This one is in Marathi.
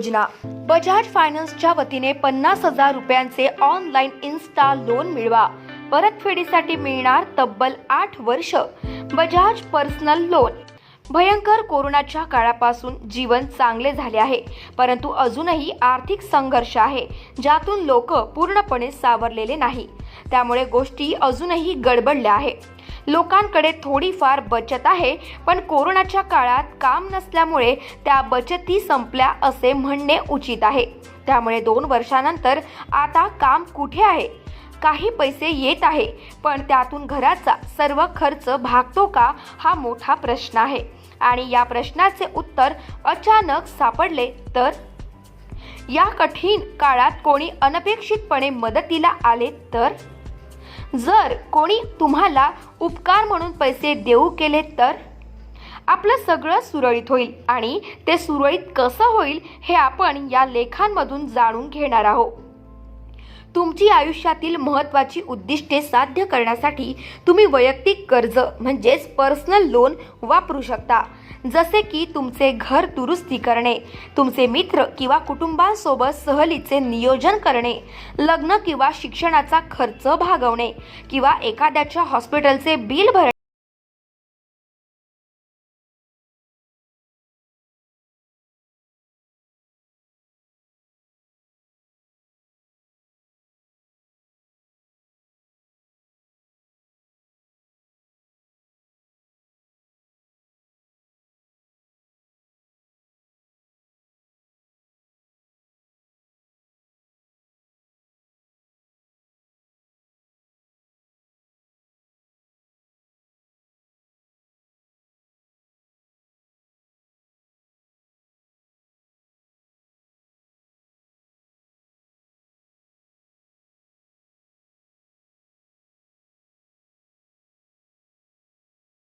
योजना. बजाज फायनान्सच्या वतीने पन्नास हजार रुपयांचे ऑनलाईन इन्स्टा लोन मिळवा. परतफेडीसाठी मिळणार तब्बल आठ वर्ष. Bajaj personal loan. भयंकर कोरोनाच्या काळापासून जीवन चांगले झाले आहे. परंतु अजूनही आर्थिक संघर्ष आहे ज्यातून लोक पूर्णपणे सावरलेले नाही. त्यामुळे गोष्टी अजूनही गडबडल्या आहे लोकांकडे थोडीफार बचत आहे पण कोरोनाच्या काळात काम नसल्यामुळे त्या बचती संपल्या असे म्हणणे उचित आहे. त्यामुळे दोन वर्षानंतर आता काम कुठे आहे? काही पैसे येत आहे पण त्यातून घराचा सर्व खर्च भागतो का हा मोठा प्रश्न आहे. आणि या प्रश्नाचे उत्तर अचानक सापडले तर? या कठीण काळात कोणी अनपेक्षितपणे मदतीला आले तर? जर कोणी तुम्हाला उपकार म्हणून पैसे देऊ केले तर? आपलं सगळं सुरळीत होईल आणि ते सुरळीत कसं होईल हे आपण या लेखांमधून जाणून घेणार आहोत. तुमची आयुष्यातील महत्त्वाची उद्दिष्टे साध्य करण्यासाठी तुम्ही वैयक्तिक कर्ज म्हणजेच पर्सनल लोन वापरू शकता. जसे की तुमचे घर दुरुस्ती करणे तुमचे मित्र किंवा कुटुंबांसोबत सहलीचे नियोजन करणे लग्न किंवा शिक्षणाचा खर्च भागवणे किंवा एखाद्याच्या हॉस्पिटलचे बिल भरणे.